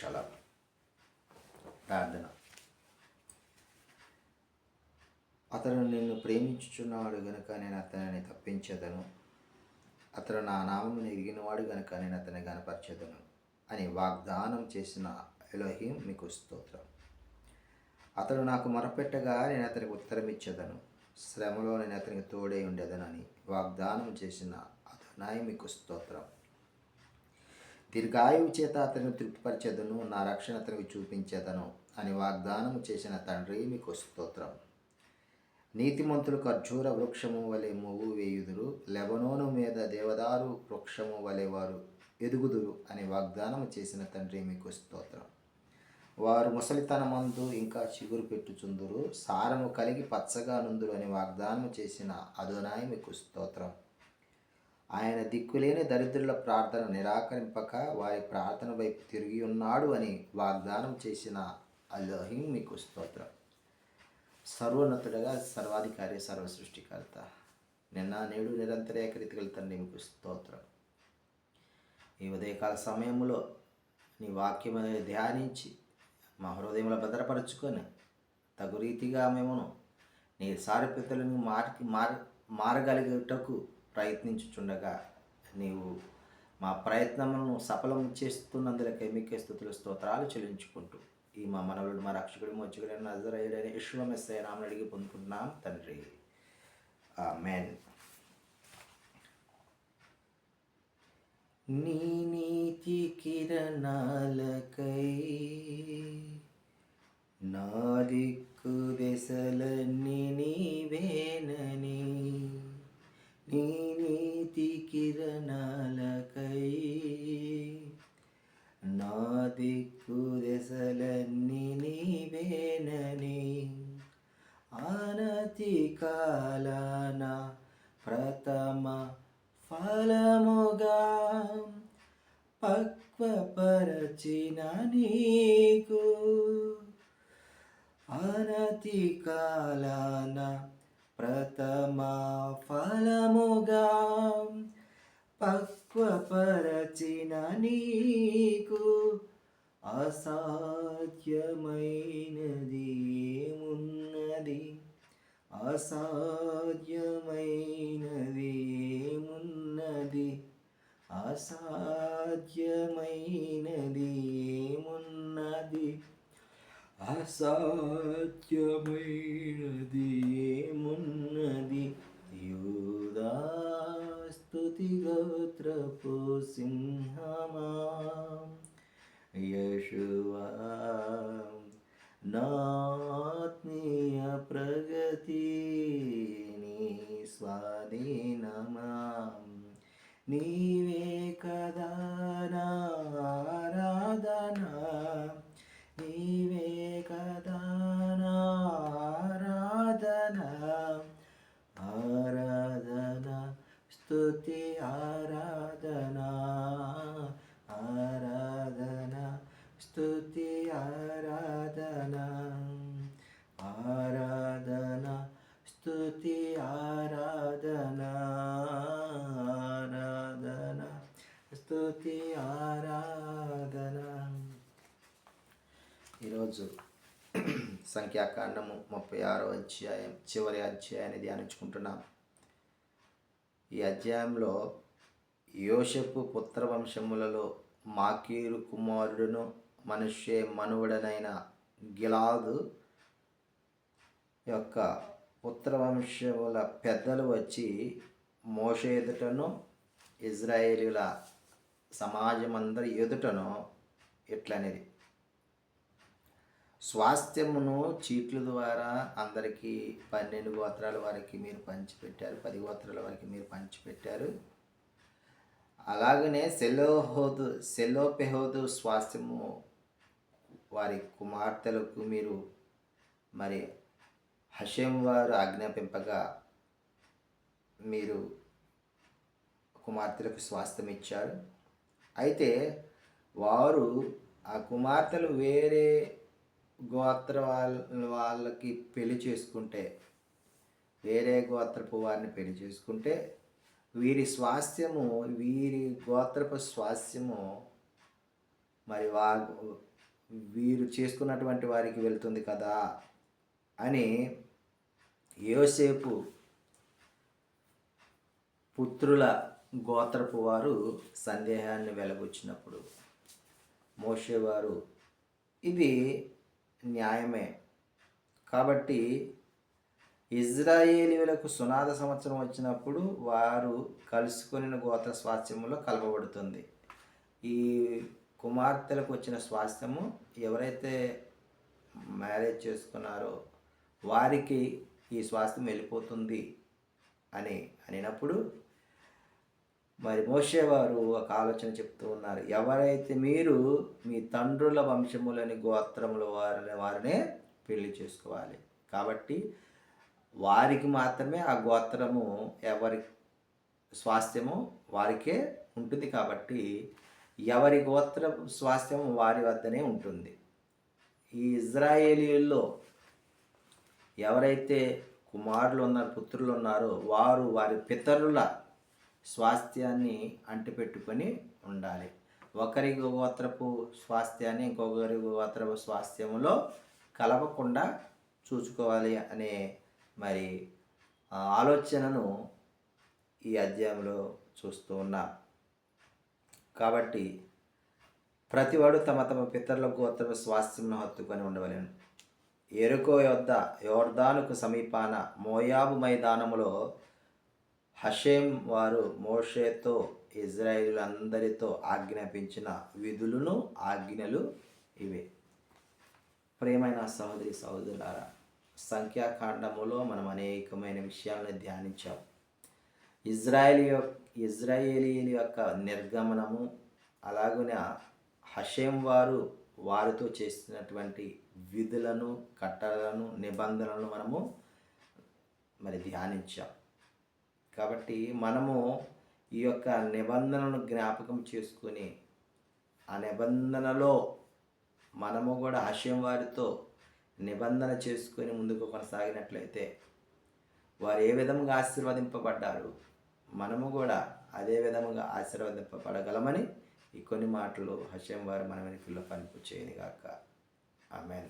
శలం ప్రార్థన. అతను నిన్ను ప్రేమించుచున్నాడు గనుక నేను అతనిని తప్పించదను. అతను నా నామమును ఎరిగినవాడు గనుక నేను అతని గనపరచదను అని వాగ్దానం చేసిన ఎలోహిం మీకు స్తోత్రం. అతడు నాకు మొరపెట్టగా నేను అతనికి ఉత్తరం ఇచ్చేదను శ్రమలో నేను అతనికి తోడై ఉండేదనని వాగ్దానం చేసిన అతనాయి మీకు స్తోత్రం. దీర్ఘాయువు చేత అతను తృప్తిపరిచేదను నా రక్షణ అతనికి చూపించేదను అని వాగ్దానం చేసిన తండ్రి మీకు స్తోత్రం. నీతిమంతులు ఖర్జూర వృక్షము వలె మొవ్వు వేయుదురు లెబనోను మీద దేవదారు వృక్షము వలె వారు ఎదుగుదురు అని వాగ్దానం చేసిన తండ్రి మీకు స్తోత్రం. వారు ముసలితనమందు ఇంకా చిగురు పెట్టుచుందురు సారము కలిగి పచ్చగా నుందురు అని వాగ్దానం చేసిన అదోనాయి మీకు స్తోత్రం. ఆయన దిక్కులేని దరిద్రుల ప్రార్థన నిరాకరింపక వారి ప్రార్థన వైపు తిరిగి ఉన్నాడు అని వాగ్దానం చేసిన అల్లోహిం మీకు స్తోత్రం. సర్వోన్నతుడగా సర్వాధికారి సర్వ సృష్టికర్త నిన్న నేడు నిరంతర ఏకరీతిగల తండ్రి మీకు స్తోత్రం. ఈ ఉదయకాల సమయంలో నీ వాక్యం అనేది ధ్యానించి మా హృదయంలో భద్రపరచుకొని తగు రీతిగా మేమును నీ సారపితలను మార్కి మార్ మారగలిగేటకు ప్రయత్నించుచుండగా నీవు మా ప్రయత్నములను సఫలం చేస్తున్నందులకై మీకే స్థుతులు స్తోత్రాలు చెల్లించుకుంటూ ఈ మా మనవుడు మా రక్షకుడు మొచ్చుకుడైన నజరైడని విశ్వమెస్సై నామని అడిగి పొందుకుంటున్నాం తండ్రి. మెన్ నీ నీతి కిరణాలకై నా దిక్కు దశలన్నీ కాలాన ప్రథమ ఫలముగా పక్వపరచిన నీకు. అనతి కాలాన ప్రథమ ఫలముగా పక్వపరచిన నీకు. అసాధ్యమైనది ఏమున్నది? అసాధ్యమైనది ఏమున్నది అసాధ్యమైనది ఏమున్నది అసాధ్యమైనది ఏమున్నది యూదా స్తుతి గోత్రపు సింహమా? యశువా నా స్తుతి ఆరాధన ఆరాధన స్తుతి ఆరాధన ఆరాధన స్తుతి ఆరాధన ఆరాధన స్తుతి ఆరాధన. ఈరోజు సంఖ్యాకాండము ముప్పై ఆరో అధ్యాయం చివరి అధ్యాయాన్ని ధ్యానించుకుంటున్నాం ఈ అధ్యాయంలో యోషపు పుత్రవంశములలో మాకీరు కుమారుడును మనుష్య మనువుడనైన గిలాదు యొక్క పుత్రవంశముల పెద్దలు వచ్చి మోష ఎదుటను ఇజ్రాయేలీల సమాజమందరి ఎదుటను ఇట్లనేది. స్వాస్థ్యమును చీట్ల ద్వారా అందరికీ పన్నెండు గోత్రాల వారికి మీరు పంచిపెట్టారు పది గోత్రాల వారికి మీరు పంచిపెట్టారు. అలాగనే సెలోహోదు సెలోపెహోదు స్వాస్థ్యము వారి కుమార్తెలకు మీరు మరి హషం వారు ఆజ్ఞాపింపగా మీరు కుమార్తెలకు స్వాస్థ్యం ఇచ్చారు. అయితే వారు ఆ కుమార్తెలు వేరే గోత్ర వాళ్ళ వాళ్ళకి పెళ్ళి చేసుకుంటే వేరే గోత్రపు వారిని పెళ్ళి చేసుకుంటే వీరి స్వాస్థ్యము వీరి గోత్రపు స్వాస్థ్యము మరి వా వీరు చేసుకున్నటువంటి వారికి వెళ్తుంది కదా అని యోసేపు పుత్రుల గోత్రపు వారు సందేహాన్ని వెలగొచ్చినప్పుడు మోసేవారు ఇది న్యాయమే. కాబట్టి ఇజ్రాయేలీలకు సునాద సంవత్సరం వచ్చినప్పుడు వారు కలుసుకుని గోత్ర స్వాస్థ్యములో కలపబడుతుంది ఈ కుమార్తెలకు వచ్చిన స్వాస్థ్యము ఎవరైతే మ్యారేజ్ చేసుకున్నారో వారికి ఈ స్వాస్థ్యం వెళ్ళిపోతుంది అని అనినప్పుడు మరి మోసేవారు ఒక ఆలోచన చెప్తూ ఉన్నారు. ఎవరైతే మీరు మీ తండ్రుల వంశములని గోత్రముల వారిని వారినే పెళ్ళి చేసుకోవాలి. కాబట్టి వారికి మాత్రమే ఆ గోత్రము ఎవరి స్వాస్థ్యము వారికే ఉంటుంది కాబట్టి ఎవరి గోత్ర స్వాస్థ్యము వారి వద్దనే ఉంటుంది. ఈ ఇజ్రాయేలీల్లో ఎవరైతే కుమారులు ఉన్నారు పుత్రులు ఉన్నారో వారు వారి పితరుల స్వాస్థ్యాన్ని అంటిపెట్టుకొని ఉండాలి. ఒకరి గోత్రపు స్వాస్థ్యాన్ని ఇంకొకరి గోత్రపు స్వాస్థ్యములో కలపకుండా చూసుకోవాలి అనే మరి ఆలోచనను ఈ అధ్యాయంలో చూస్తూ ఉన్నాం. కాబట్టి ప్రతివాడు తమ తమ పితరుల గోత్ర స్వాస్థ్యంను హత్తుకొని ఉండవలేను. ఎరుకో యొద్ద యోర్దానుకు సమీపాన మోయాబు మైదానములో హషేం వారు మోషేతో ఇజ్రాయిలందరితో ఆజ్ఞాపించిన విధులను ఆజ్ఞలు ఇవే. ప్రేమైన సహోదరి సహోదరులారా సంఖ్యాకాండములో మనం అనేకమైన విషయాలను ధ్యానించాం. ఇజ్రాయేల్ యొక్క ఇజ్రాయేలీల యొక్క నిర్గమనము అలాగున హషేం వారు వారితో చేసినటువంటి విధులను కట్టలను నిబంధనలను మనము మరి ధ్యానించాం. కాబట్టి మనము ఈ యొక్క నిబంధనను జ్ఞాపకం చేసుకుని ఆ నిబంధనలో మనము కూడా హాస్యం వారితో నిబంధన చేసుకొని ముందుకు కొనసాగినట్లయితే వారు ఏ విధంగా ఆశీర్వదింపబడ్డారు మనము కూడా అదే విధముగా ఆశీర్వదింపబడగలమని ఈ కొన్ని మాటలు హషం వారు మన వెనుకల్లో పనిపు చేయనిగాక ఆమె